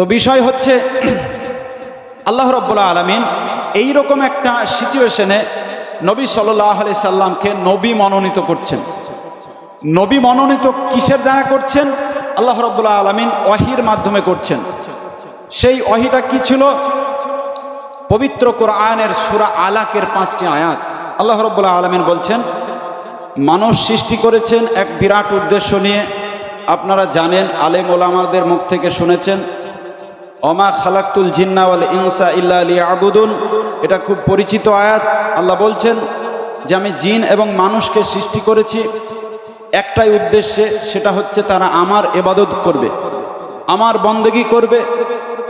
তো বিষয় হচ্ছে, আল্লাহ রব্বুল্লা আলমিন এইরকম একটা সিচুয়েশনে নবী সাল্লাহ আলি সাল্লামকে নবী মনোনীত করছেন। নবী মনোনীত কিসের দ্বারা করছেন? আল্লাহ রব্বুল্লা আলমিন ওয়াহির মাধ্যমে করছেন। সেই অহিটা কি ছিল? পবিত্র কোরআনের সুরা আলাকের পাঁচটি আয়াত। আল্লাহ রব্বুল্লা আলমিন বলছেন, মানুষ সৃষ্টি করেছেন এক বিরাট উদ্দেশ্য নিয়ে। আপনারা জানেন, আলেম ওলামাদের মুখ থেকে শুনেছেন অমা খালাক্তুল জিন্নাওয়াল ইনসা ইল্লা আলী এটা খুব পরিচিত আয়াত। আল্লাহ বলছেন যে আমি জিন এবং মানুষকে সৃষ্টি করেছি। একটাই উদ্দেশ্যে সেটা হচ্ছে তারা আমার এবাদত করবে, আমার বন্দেগি করবে,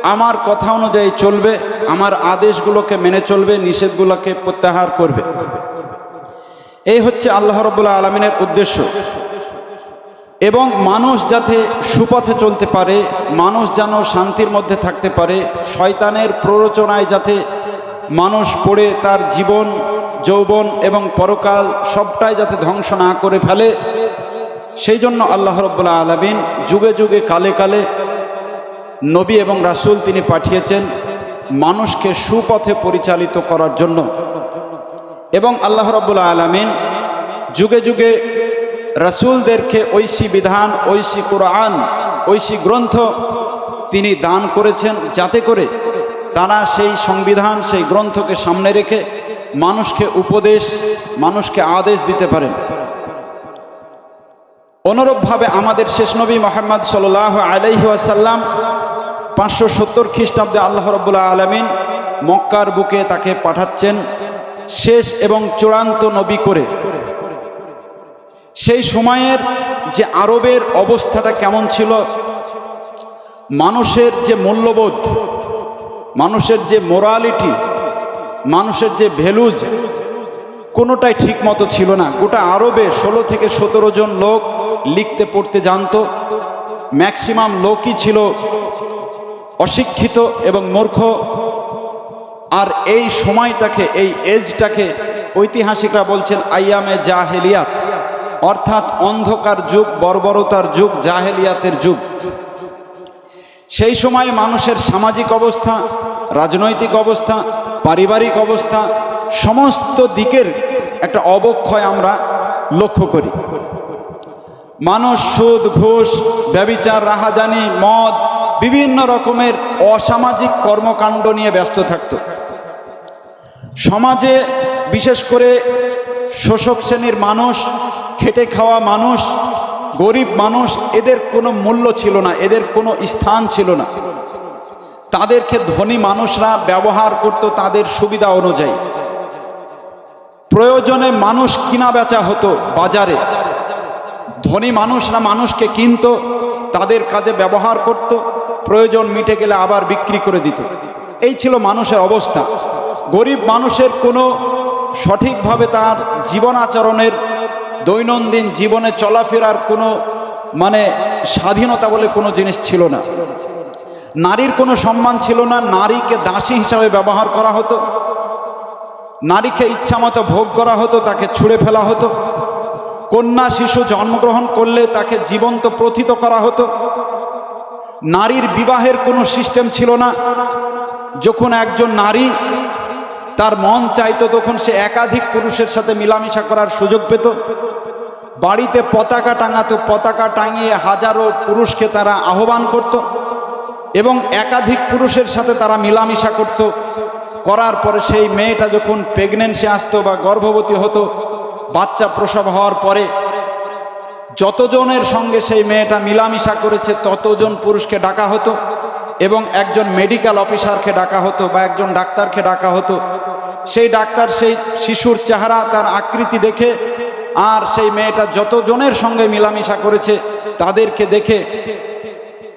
আমার কথা অনুযায়ী চলবে, আমার আদেশগুলোকে মেনে চলবে, নিষেধগুলোকে প্রত্যাহার করবে। এই হচ্ছে আল্লাহ রবুল্লা আলমিনের উদ্দেশ্য। এবং মানুষ যাতে সুপথে চলতে পারে, মানুষ যেন শান্তির মধ্যে থাকতে পারে, শয়তানের প্ররোচনায় যাতে মানুষ পড়ে তার জীবন, যৌবন এবং পরকাল সবটাই যাতে ধ্বংস না করে ফেলে, সেই জন্য আল্লাহ রব্বুল্লা আলমিন যুগে যুগে কালে কালে নবী এবং রাসুল তিনি পাঠিয়েছেন মানুষকে সুপথে পরিচালিত করার জন্য। এবং আল্লাহ রব্বুল্লা আলমিন যুগে যুগে রসুলদেরকে ঐশী বিধান, ঐশী কোরআন, ঐশী গ্রন্থ তিনি দান করেছেন যাতে করে তারা সেই সংবিধান, সেই গ্রন্থকে সামনে রেখে মানুষকে উপদেশ, মানুষকে আদেশ দিতে পারেন। অনুরূপভাবে আমাদের শেষ নবী মোহাম্মদ সাল আলাইহি আসাল্লাম পাঁচশো সত্তর খ্রিস্টাব্দে আল্লাহ রব্বুল্লাহ আলমিন মক্কার বুকে তাকে পাঠাচ্ছেন। শেষ এবং চূড়ান্ত নবী করে সেই সময়ের যে আরবের অবস্থাটা কেমন ছিল, মানুষের যে মূল্যবোধ, মানুষের যে মোরালিটি মানুষের যে ভ্যালুজ কোনোটাই ঠিক মতো ছিল না। গোটা আরবে ষোলো থেকে সতেরো জন লোক লিখতে, পড়তে জানতো। ম্যাক্সিমাম লোকই ছিল অশিক্ষিত এবং মূর্খ। আর এই সময়টাকে, এই এজটাকে ঐতিহাসিকরা বলছেন আইয়ামে জাহেলিয়াত। অর্থাৎ অন্ধকার যুগ, বর্বরতার যুগ, জাহেলিয়াতের যুগ। সেই সময় মানুষের সামাজিক অবস্থা, রাজনৈতিক অবস্থা, পারিবারিক অবস্থা, সমস্ত দিকের একটা অবক্ষয় আমরা লক্ষ্য করি। মানুষ, সুদ, ঘুষ, ব্যবিচার, রাহাজানি, মদ, বিভিন্ন রকমের অসামাজিক কর্মকাণ্ড নিয়ে ব্যস্ত থাকত। সমাজে বিশেষ করে শোষক শ্রেণির মানুষ খেটে খাওয়া মানুষ, গরিব মানুষ, এদের কোনো মূল্য ছিল না, এদের কোনো স্থান ছিল না। তাদেরকে ধনী মানুষরা ব্যবহার করত তাদের সুবিধা অনুযায়ী। প্রয়োজনে মানুষ কিনা বেচা হতো বাজারে। ধনী মানুষরা মানুষকে কিনত, তাদের কাজে ব্যবহার করত, প্রয়োজন মিটে গেলে আবার বিক্রি করে দিত। এই ছিল মানুষের অবস্থা। গরিব মানুষের কোনো সঠিকভাবে তার জীবন আচরণের দৈনন্দিন জীবনে চলাফেরার কোনো মানে স্বাধীনতা বলে কোনো জিনিস ছিল না। নারীর কোনো সম্মান ছিল না, নারীকে দাসী হিসাবে ব্যবহার করা হতো, নারীকে ইচ্ছামতো ভোগ করা হতো, তাকে ছুঁড়ে ফেলা হতো, কন্যা শিশু জন্মগ্রহণ করলে তাকে জীবন্ত প্রথিত করা হতো। নারীর বিবাহের কোনো সিস্টেম ছিল না। যখন একজন নারী তার মন চাইতো, তখন সে একাধিক পুরুষের সাথে মিলামিশা করার সুযোগ পেত। বাড়িতে পতাকা টাঙাতো, পতাকা টাঙিয়ে হাজারো পুরুষকে তারা আহ্বান করত এবং একাধিক পুরুষের সাথে তারা মিলামিশা করত। করার পরে সেই মেয়েটা যখন প্রেগনেন্সি আসতো বা গর্ভবতী হতো, বাচ্চা প্রসব হওয়ার পরে যতজনের সঙ্গে সেই মেয়েটা মিলামিশা করেছে, ততজন পুরুষকে ডাকা হতো এবং একজন মেডিকেল অফিসারকে ডাকা হতো বা একজন ডাক্তারকে ডাকা হতো। সেই ডাক্তার, সেই শিশুর চেহারা, তার আকৃতি দেখে আর সেই মেয়েটা যতজনের সঙ্গে মিলামিশা করেছে তাদেরকে দেখে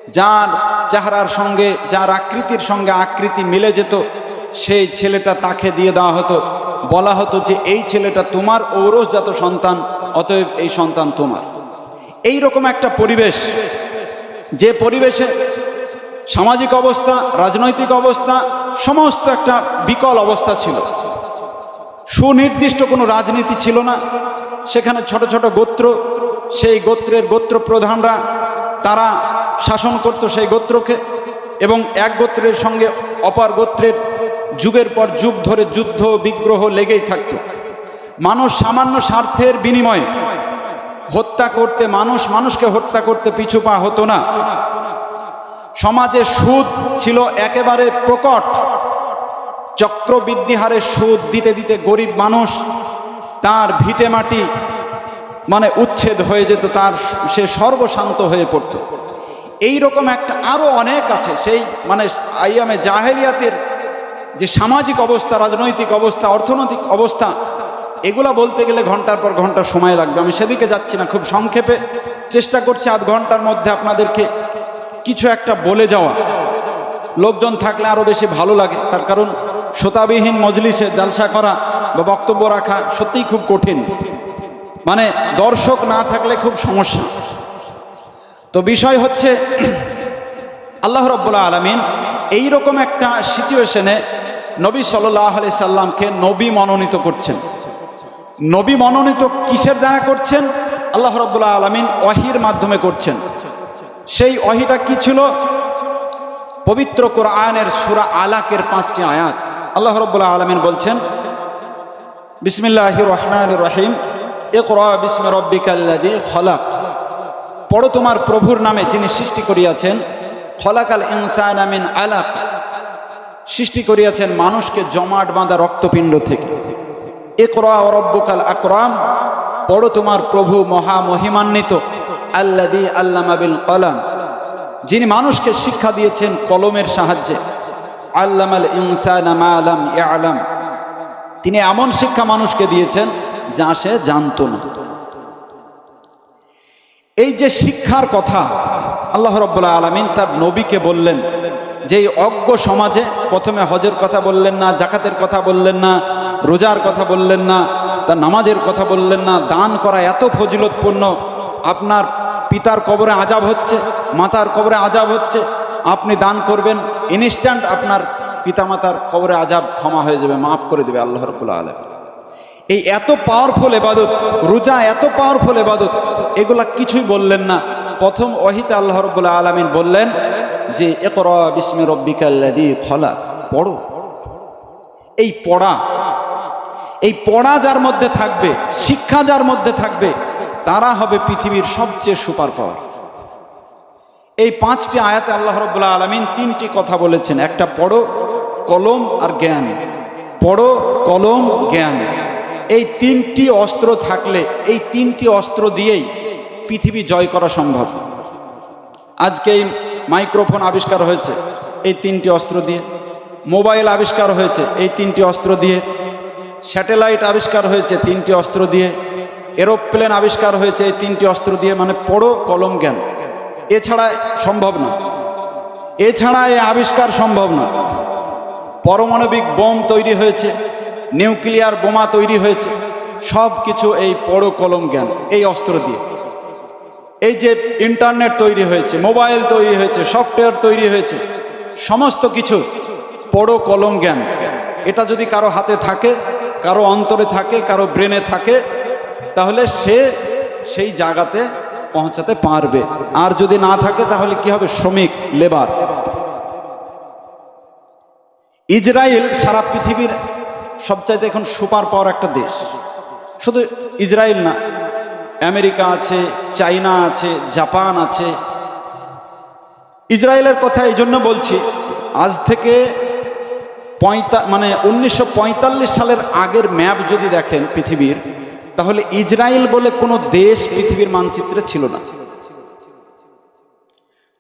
যার চেহারার সঙ্গে, যার আকৃতির সঙ্গে আকৃতি মিলে যেত, সেই ছেলেটা তাকে দিয়ে দেওয়া হতো। বলা হতো যে, এই ছেলেটা তোমার ঔরসজাত সন্তান, অতএব এই সন্তান তোমার। এই রকম একটা পরিবেশ, যে পরিবেশে সামাজিক অবস্থা, রাজনৈতিক অবস্থা, সমস্ত একটা বিকল অবস্থা ছিল। সুনির্দিষ্ট কোনো রাজনীতি ছিল না। সেখানে ছোট ছোট গোত্র, সেই গোত্রের গোত্র প্রধানরা তারা শাসন করত সেই গোত্রকে এবং এক গোত্রের সঙ্গে অপর গোত্রের যুগের পর যুগ ধরে যুদ্ধ, বিগ্রহ লেগেই থাকত। মানুষ সামান্য স্বার্থের বিনিময়ে হত্যা করতে, মানুষ মানুষকে হত্যা করতে পিছু পা হতো না। সমাজে সুদ ছিল একেবারে প্রকট। চক্রবৃদ্ধি হারে সুদ দিতে দিতে গরিব মানুষ তার ভিটে মাটি মানে উচ্ছেদ হয়ে যেত, তার সে সর্বশান্ত হয়ে পড়তো। এই রকম একটা আরও অনেক আছে, সেই মানে আইয়ামে জাহেরিয়াতের যে সামাজিক অবস্থা, রাজনৈতিক অবস্থা, অর্থনৈতিক অবস্থা, এগুলা বলতে গেলে ঘণ্টার পর ঘণ্টা সময় লাগবে। আমি সেদিকে যাচ্ছি না, খুব সংক্ষেপে চেষ্টা করছি আধ ঘণ্টার মধ্যে আপনাদেরকে কিছু একটা বলে যাওয়া। লোকজন থাকলে আরও বেশি ভালো লাগে, তার কারণ শ্রোতাবিহীন মজলিসে জালসা করা বা বক্তব্য রাখা সত্যিই খুব কঠিন। মানে দর্শক না থাকলে খুব সমস্যা। তো বিষয় হচ্ছে, আল্লাহ রব্বুল্লাহ আলমিন এইরকম একটা সিচুয়েশনে নবী সাল্লাহ আলি সাল্লামকে নবী মনোনীত করছেন। নবী মনোনীত কিসের দ্বারা করছেন? আল্লাহ রব্বুল্লাহ আলমিন ওয়াহির মাধ্যমে করছেন। সেই ওয়াহিটা কি ছিল? পবিত্র কোরআনের সুরা আলাকের পাঁচটি আয়াত। আল্লাহ রব্বুল্লাহ আলমিন বলছেন বিসমিল্লাহ রহমান রহিম। ইকরা বিস্মে রব্বিকাল্লাদি খলাক। পড়ো তোমার প্রভুর নামে যিনি সৃষ্টি করিয়াছেন। খলাকাল ইনসান আমিন আলাক। সৃষ্টি করিয়াছেন মানুষকে জমাট বাঁধা রক্তপিণ্ড থেকে। একরা রব্বুকাল আকরাম। পড়ো তোমার প্রভু মহা মহিমান্বিত আল্লাদি আল্লামাবিল কলাম। যিনি মানুষকে শিক্ষা দিয়েছেন কলমের সাহায্যে। আল্লামাল ইনসান মা আলাম ইয়ালাম। তিনি এমন শিক্ষা মানুষকে দিয়েছেন যা সে জানতো না। এই যে শিক্ষার কথা আল্লাহ রব্বুল্লাহ আলমিন তার নবীকে বললেন যে এই অজ্ঞ সমাজে প্রথমে হজের কথা বললেন না জাকাতের কথা বললেন না, রোজার কথা বললেন না, তার নামাজের কথা বললেন না, দান করা এত ফজিলতপূর্ণ, আপনার পিতার কবরে আজাব হচ্ছে, মাতার কবরে আজাব হচ্ছে আপনি দান করবেন ইনস্ট্যান্ট আপনার পিতামাতার কবরে আজাব ক্ষমা হয়ে যাবে, মাফ করে দেবে আল্লাহ রব্বুল্লাহ আলম এই এত পাওয়ারফুল এবাদত রোজা এত পাওয়ারফুল এবাদত এগুলা কিছুই বললেন না। প্রথম অহিতা আল্লাহ রব্বুল্লাহ আলমিন বললেন যে একর বিস্মে রব্বিকাল্লাদি খলা পড়ো। এই পড়া এই পড়া যার মধ্যে থাকবে, শিক্ষা যার মধ্যে থাকবে, তারা হবে পৃথিবীর সবচেয়ে সুপার পাওয়ার। এই পাঁচটি আয়াতে আল্লাহ রব্বুল্লাহ আলমিন তিনটি কথা বলেছেন। একটা, পড়ো কলম আর জ্ঞান। পড়ো কলম, জ্ঞান। এই তিনটি অস্ত্র থাকলে, এই তিনটি অস্ত্র দিয়েই পৃথিবী জয় করা সম্ভব। আজকে এই মাইক্রোফোন আবিষ্কার হয়েছে, এই তিনটি অস্ত্র দিয়ে। মোবাইল আবিষ্কার হয়েছে, এই তিনটি অস্ত্র দিয়ে। স্যাটেলাইট আবিষ্কার হয়েছে, তিনটি অস্ত্র দিয়ে। এরোপ্লেন আবিষ্কার হয়েছে, এই তিনটি অস্ত্র দিয়ে। মানে পড়ো কলম, জ্ঞান। এছাড়া সম্ভব না। এছাড়া এ আবিষ্কার সম্ভব না। পারমাণবিক বোম তৈরি হয়েছে, নিউক্লিয়ার বোমা তৈরি হয়েছে সব কিছু এই পড়ো কলম জ্ঞান, এই অস্ত্র দিয়ে। এই যে ইন্টারনেট তৈরি হয়েছে, মোবাইল তৈরি হয়েছে, সফটওয়্যার তৈরি হয়েছে, সমস্ত কিছু পড়ো কলম জ্ঞান। এটা যদি কারও হাতে থাকে, কারও অন্তরে থাকে, কারও ব্রেনে থাকে, তাহলে সে সেই জায়গাতে পৌঁছাতে পারবে। আর যদি না থাকে, তাহলে কি হবে? শ্রমিক, লেবার। ইসরায়েল সারা পৃথিবীর সবচাইতে এখন সুপার পাওয়ার একটা দেশ। শুধু ইসরায়েল না, আমেরিকা আছে, চাইনা আছে, জাপান আছে। ইসরায়েলের কথা এই জন্য বলছি, আজ থেকে পঁয়তা মানে উনিশশো পঁয়তাল্লিশ সালের আগের ম্যাপ যদি দেখেন পৃথিবীর তাহলে ইসরায়েল বলে কোনো দেশ পৃথিবীর মানচিত্রে ছিল না।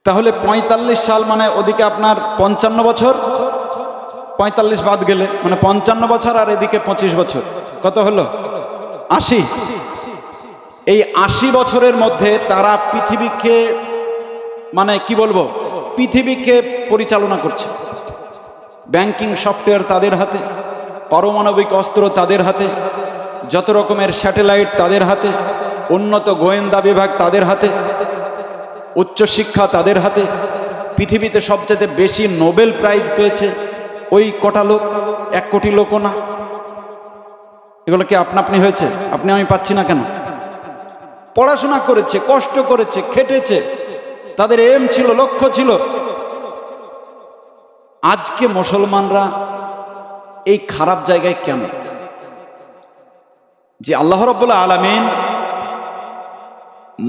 তাহলে পঁয়তাল্লিশ সাল মানে ওদিকে আপনার পঞ্চান্ন বছর, পঁয়তাল্লিশ বাদ গেলে মানে পঞ্চান্ন বছর আর এদিকে পঁচিশ বছর। কত হলো? আশি। এই আশি বছরের মধ্যে তারা পৃথিবীকে মানে কি বলব? পৃথিবীকে পরিচালনা করছে। ব্যাংকিং সফটওয়্যার তাদের হাতে, পারমাণবিক অস্ত্র তাদের হাতে যত রকমের স্যাটেলাইট তাদের হাতে, উন্নত গোয়েন্দা বিভাগ তাদের হাতে, উচ্চশিক্ষা তাদের হাতে, পৃথিবীতে সবচেয়ে বেশি নোবেল প্রাইজ পেয়েছে ওই কটা লোক, এক কোটি লোকও না। এগুলো কি আপনা আপনি হয়েছে? আপনি আমি পাচ্ছি না কেন? পড়াশোনা করেছে, কষ্ট করেছে, খেটেছে। তাদের এম ছিল, লক্ষ্য ছিল। আজকে মুসলমানরা এই খারাপ জায়গায় কেন? যে আল্লাহ রব্বুল্লাহ আলমিন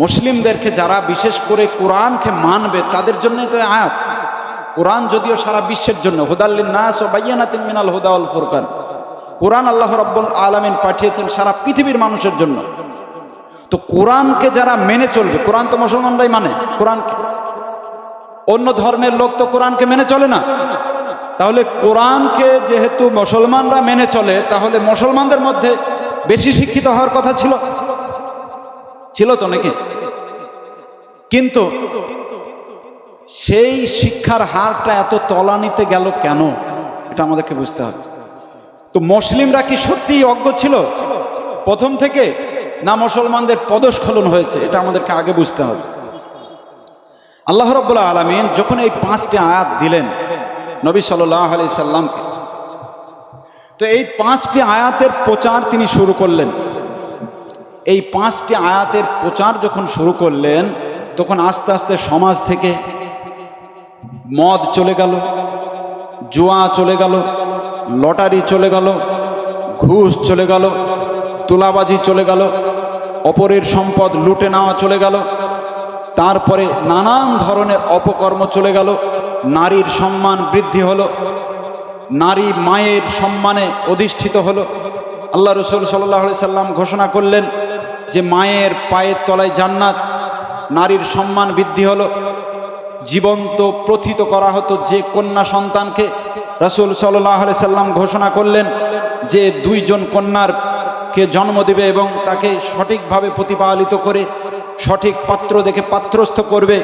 মুসলিমদেরকে যারা বিশেষ করে কোরআনকে মানবে, তাদের জন্যই তো আয়াত। কোরআন যদিও সারা বিশ্বের জন্য নাস ও মিনাল হুদাউল ফুরকান। কোরআন আল্লাহ রব্বুল আলমিন পাঠিয়েছেন সারা পৃথিবীর মানুষের জন্য। তো কোরআনকে যারা মেনে চলবে, কোরআন তো মুসলমানরাই মানে কোরআনকে অন্য ধর্মের লোক তো কোরআনকে মেনে চলে না। তাহলে কোরআনকে যেহেতু মুসলমানরা মেনে চলে, তাহলে মুসলমানদের মধ্যে বেশি শিক্ষিত হওয়ার কথা ছিল। ছিল তো নাকি? কিন্তু সেই শিক্ষার হারটা এত তলানিতে গেল কেন? এটা আমাদেরকে বুঝতে হবে। তো মুসলিমরা কি সত্যিই অজ্ঞ ছিল? প্রথম থেকে না মুসলমানদের পদস্খলন হয়েছে? এটা আমাদেরকে আগে বুঝতে হবে। আল্লাহ রব্বুল্লাহ আলমিন যখন এই পাঁচটি আয়াত দিলেন, নবী সাল্লাহ আলি সাল্লামকে তো এই পাঁচটি আয়াতের প্রচার তিনি শুরু করলেন। এই পাঁচটি আয়াতের প্রচার যখন শুরু করলেন, তখন আস্তে আস্তে সমাজ থেকে মদ চলে গেল, জুয়া চলে গেল, লটারি চলে গেল, ঘুষ চলে গেল, তুলাবাজি চলে গেল, অপরের সম্পদ লুটে নেওয়া চলে গেল, তারপরে নানান ধরনের অপকর্ম চলে গেল, নারীর সম্মান বৃদ্ধি হলো নারী মায়ের সম্মানে অধিষ্ঠিত হলো। আল্লাহ রসুল সাল্লাহ সাল্লাম ঘোষণা করলেন যে মায়ের পায়ের তলায় জান্নাত, নারীর সম্মান বৃদ্ধি হলো। জীবন্ত প্রথিত করা হতো যে কন্যা সন্তানকে। রসুল সাল্লাহ সাল্লাম ঘোষণা করলেন যে দুইজন কন্যার কে জন্ম দেবে এবং তাকে সঠিকভাবে প্রতিপালিত করে, সঠিক পাত্র দেখে পাত্রস্থ করবে।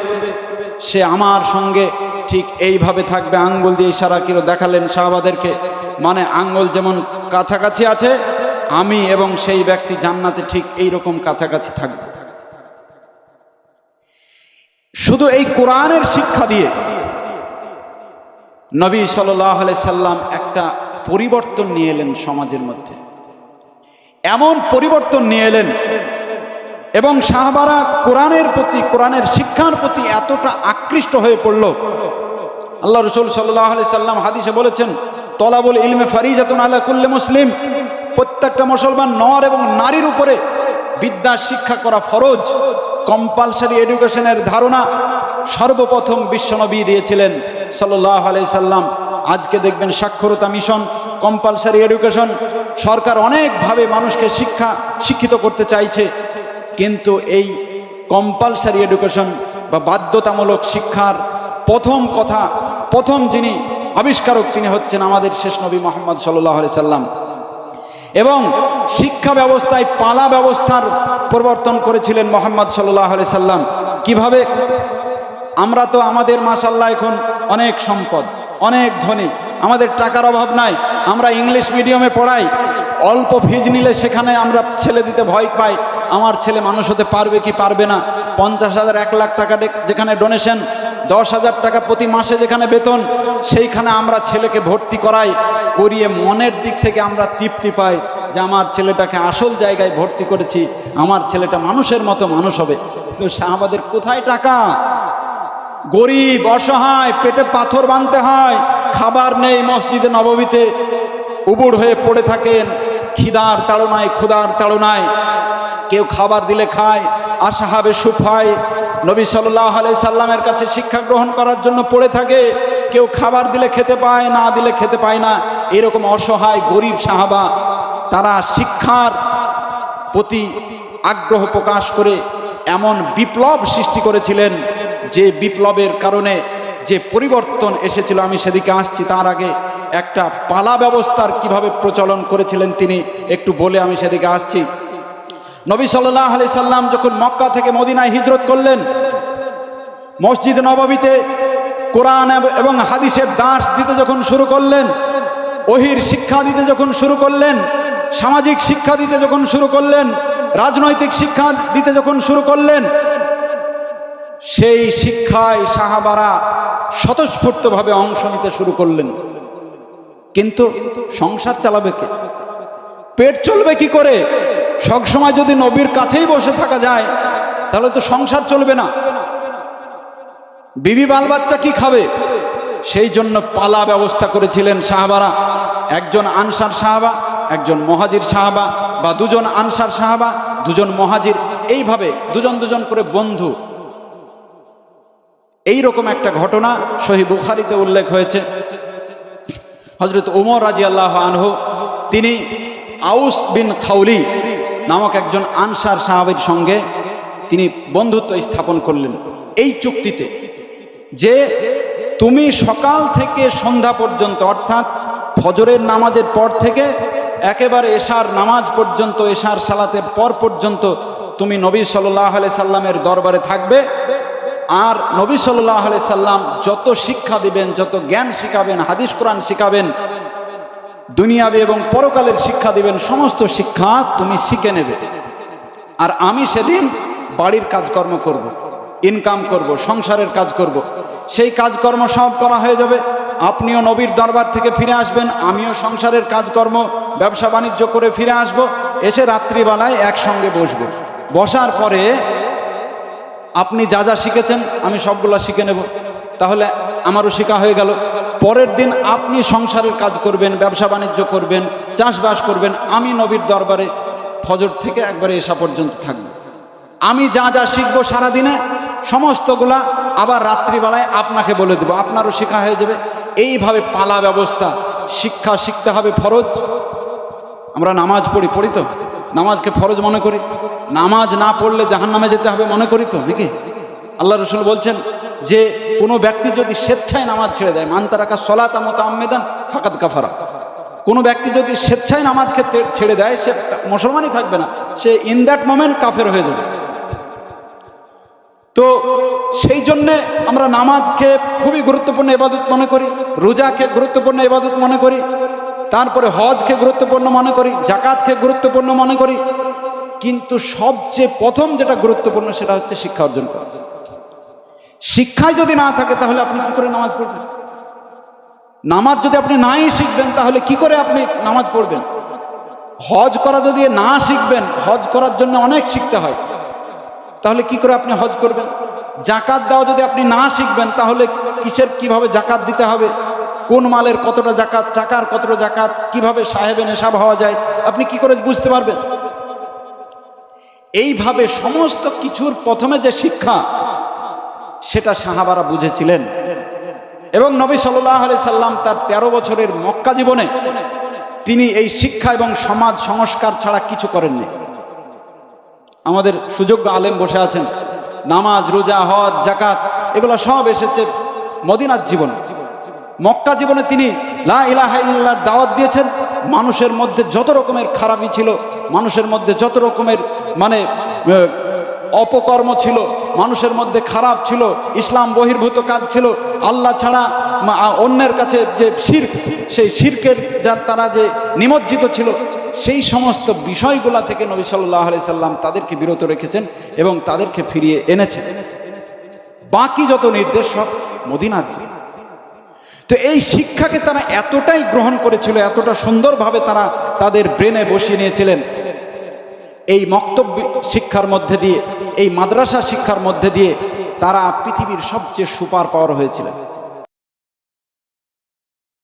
সে আমার সঙ্গে ঠিক এইভাবে থাকবে। আঙ্গুল দিয়ে ইশারা কিরো দেখালেন শাহবাদেরকে। মানে আঙ্গুল যেমন কাছাকাছি আছে, আমি এবং সেই ব্যক্তি জান্নাতে ঠিক এই রকম কাছাকাছি থাকবে। শুধু এই কোরআনের শিক্ষা দিয়ে নবী সাল্লাহ সাল্লাম একটা পরিবর্তন নিয়ে এলেন সমাজের মধ্যে। এমন পরিবর্তন নিয়ে এলেন এবং শাহবারা কোরআনের প্রতি, কোরআনের শিক্ষার প্রতি এতটা আকৃষ্ট হয়ে পড়ল। আল্লাহ রসুল সাল্লাহ সাল্লাম হাদিসে বলেছেন, তলাবুল ইলমে ফারিজাতুন আল্লাহ কুল্লে মুসলিম। প্রত্যেকটা মুসলমান নর এবং নারীর উপরে বিদ্যা শিক্ষা করা ফরজ। কম্পালসারি এডুকেশনের ধারণা সর্বপ্রথম বিশ্বনবী দিয়েছিলেন সাল্লাহ আলাই সাল্লাম। আজকে দেখবেন সাক্ষরতা মিশন, কম্পালসারি এডুকেশন সরকার অনেকভাবে মানুষকে শিক্ষা শিক্ষিত করতে চাইছে। কিন্তু এই কম্পালসারি এডুকেশন বা বাধ্যতামূলক শিক্ষার প্রথম কথা, প্রথম যিনি আবিষ্কারক তিনি হচ্ছেন আমাদের শেষ নবী মোহাম্মদ সাল্লাহ সাল্লাম। এবং শিক্ষা ব্যবস্থায় পালা ব্যবস্থার প্রবর্তন করেছিলেন মোহাম্মদ সাল্লাহ সাল্লাম। কীভাবে? আমরা তো আমাদের মাসাল্লাহ এখন অনেক সম্পদ, অনেক ধনী, আমাদের টাকার অভাব নাই, আমরা ইংলিশ মিডিয়ামে পড়াই, অল্প ফিজ নিলে সেখানে আমরা ছেলে দিতে ভয় পাই আমার ছেলে মানুষ হতে পারবে কি পারবে না? পঞ্চাশ হাজার, এক লাখ টাকা যেখানে ডোনেশন দশ হাজার টাকা প্রতি মাসে যেখানে বেতন, সেইখানে আমরা ছেলেকে ভর্তি করাই, করিয়ে মনের দিক থেকে আমরা তৃপ্তি পাই যে আমার ছেলেটাকে আসল জায়গায় ভর্তি করেছি, আমার ছেলেটা মানুষের মতো মানুষ হবে। তো আমাদের কোথায় টাকা? গরিব, অসহায়, পেটে পাথর বাঁধতে হয়, খাবার নেই মসজিদে, নবমীতে, উবুড় হয়ে পড়ে থাকেন, খিদার তাড়নায় ক্ষুদার তাড়নায়। কেউ খাবার দিলে খায়, আশাহাবে সুফায় নবী সাল্লাহ আলাই সাল্লামের কাছে শিক্ষা গ্রহণ করার জন্য পড়ে থাকে, কেউ খাবার দিলে খেতে পায়, না দিলে খেতে পায় না। এরকম অসহায়, গরিব সাহাবা, তারা শিক্ষার প্রতি আগ্রহ প্রকাশ করে এমন বিপ্লব সৃষ্টি করেছিলেন, যে বিপ্লবের কারণে যে পরিবর্তন এসেছিল, আমি সেদিকে আসছি তার আগে। একটা পালা ব্যবস্থার কীভাবে প্রচলন করেছিলেন তিনি, একটু বলে আমি সেদিকে আসছি। নবী সাল্লাহ আলি সাল্লাম যখন মক্কা থেকে মদিনায় হিজরত করলেন, মসজিদ নবমীতে কোরআন এবং হাদিসের দাস দিতে যখন শুরু করলেন, ওহির শিক্ষা দিতে যখন শুরু করলেন, সামাজিক শিক্ষা দিতে যখন শুরু করলেন, রাজনৈতিক শিক্ষা দিতে যখন শুরু করলেন, সেই শিক্ষায় সাহাবারা স্বতঃস্ফূর্তভাবে অংশ নিতে শুরু করলেন। কিন্তু সংসার চালাবে কে? পেট চলবে কি করে? সবসময় যদি নবীর কাছেই বসে থাকা যায়, তাহলে তো সংসার চলবে না। বিবি বাল বাচ্চা কি খাবে? সেই জন্য পালা ব্যবস্থা করেছিলেন সাহাবারা। একজন আনসার সাহাবা, একজন মহাজির সাহাবা, বা দুজন আনসার সাহাবা, দুজন মহাজির, এইভাবে দুজন দুজন করে বন্ধু। এই রকম একটা ঘটনা সহি বুখারিতে উল্লেখ হয়েছে। হজরত উমর রাজি আল্লাহ আনহু, তিনি আউস বিন খাউলি নামক একজন আনসার সাহাবের সঙ্গে তিনি বন্ধুত্ব স্থাপন করলেন। এই চুক্তিতে যে তুমি সকাল থেকে সন্ধ্যা পর্যন্ত, অর্থাৎ ফজরের নামাজের পর থেকে একেবারে এশার নামাজ পর্যন্ত, এশার সালাতের পর পর্যন্ত তুমি নবী সাল্লাহ আলি সাল্লামের দরবারে থাকবে। আর নবী সাল্লাহ আলি সাল্লাম যত শিক্ষা দিবেন, যত জ্ঞান শিখাবেন, হাদিস কোরআন শিখাবেন দুনিয়াবে এবং পরকালের শিক্ষা দিবেন, সমস্ত শিক্ষা তুমি শিখে নেবে আর আমি সেদিন বাড়ির কাজকর্ম করব। ইনকাম করব, সংসারের কাজ করব। সেই কাজকর্ম সব করা হয়ে যাবে আপনিও নবীর দরবার থেকে ফিরে আসবেন, আমিও সংসারের কাজকর্ম, ব্যবসা বাণিজ্য করে ফিরে আসব, এসে রাত্রিবেলায় একসঙ্গে বসবো বসার পরে আপনি যা যা শিখেছেন, আমি সবগুলা শিখে নেব তাহলে আমারও শেখা হয়ে গেল পরের দিন আপনি সংসারের কাজ করবেন, ব্যবসা বাণিজ্য করবেন, চাষবাস করবেন, আমি নবীর দরবারে ফজর থেকে একবারে এসা পর্যন্ত থাকব। আমি যা যা শিখব সারাদিনে, সমস্তগুলা আবার রাত্রিবেলায় আপনাকে বলে দেবো, আপনারও শেখা হয়ে যাবে। এইভাবে পালা ব্যবস্থা, শিক্ষা শিখতে হবে ফরজ। আমরা নামাজ পড়ি পড়ি তো? নামাজকে ফরজ মনে করি? নামাজ না পড়লে জাহান নামে যেতে হবে মনে করি তো, নাকি? আল্লাহ রসুল বলছেন যে কোনো ব্যক্তি যদি স্বেচ্ছায় নামাজ ছেড়ে দেয়, মান তারাকা সলাতা মতো আমেদান ফাকাত কাফারা। কোনো ব্যক্তি যদি স্বেচ্ছায় নামাজকে ছেড়ে দেয়, সে মুসলমানই থাকবে না, সে ইন দ্যাট মোমেন্ট কাফের হয়ে যাবে। তো সেই জন্যে আমরা নামাজকে খুবই গুরুত্বপূর্ণ ইবাদত মনে করি, রোজাকে গুরুত্বপূর্ণ ইবাদত মনে করি, তারপরে হজকে গুরুত্বপূর্ণ মনে করি, জাকাতকে গুরুত্বপূর্ণ মনে করি, কিন্তু সবচেয়ে প্রথম যেটা গুরুত্বপূর্ণ সেটা হচ্ছে শিক্ষা অর্জন করা। শিক্ষায় যদি না থাকে, তাহলে আপনি কি করে নামাজ পড়বেন? নামাজ যদি আপনি নাই শিখবেন, তাহলে কি করে আপনি নামাজ পড়বেন? হজ করা যদি না শিখবেন, হজ করার জন্য অনেক শিখতে হয়। তাহলে কি করে আপনি হজ করবেন? জাকাত দেওয়া যদি আপনি না শিখবেন, তাহলে কিসের, কীভাবে জাকাত দিতে হবে? কোন মালের কতটা জাকাত, টাকার কতটা জাকাত, কীভাবে সাহেবে নেশাব হওয়া যায়, আপনি কি করে বুঝতে পারবেন? এইভাবে সমস্ত কিছুর প্রথমে যে শিক্ষা সেটা সাহাবারা বুঝেছিলেন। এবং নবী সাল্লাহ আলি সাল্লাম তার ১৩ বছরের মক্কা জীবনে তিনি এই শিক্ষা এবং সমাজ সংস্কার ছাড়া কিছু করেননি। আমাদের সুযোগ্য আলেম বসে আছেন। নামাজ, রোজা, হজ জাকাত এগুলো সব এসেছে মদিনার জীবন। মক্কা জীবনে তিনি লা ইলাহা ইল্লাল্লাহর দাওয়াত দিয়েছেন। মানুষের মধ্যে যত রকমের খারাপই ছিল, মানুষের মধ্যে যত রকমের মানে অপকর্ম ছিল, মানুষের মধ্যে খারাপ ছিল, ইসলাম বহির্ভূত কাজ ছিল, আল্লাহ ছাড়া অন্যের কাছে যে শির্ক, সেই শির্কের যার তারা যে নিমজ্জিত ছিল, সেই সমস্ত বিষয়গুলা থেকে নবী সাল্লাহ আলি সাল্লাম তাদেরকে বিরত রেখেছেন এবং তাদেরকে ফিরিয়ে এনেছেন। বাকি যত নির্দেশ সব মদিনার তো এই শিক্ষাকে তারা এতটাই গ্রহণ করেছিল, এতটা সুন্দরভাবে তারা তাদের ব্রেনে বসিয়ে নিয়েছিলেন এই মক্তব্য শিক্ষার মধ্যে দিয়ে, এই মাদ্রাসা শিক্ষার মধ্যে দিয়ে তারা পৃথিবীর সবচেয়ে সুপার পাওয়ার হয়েছিলেন।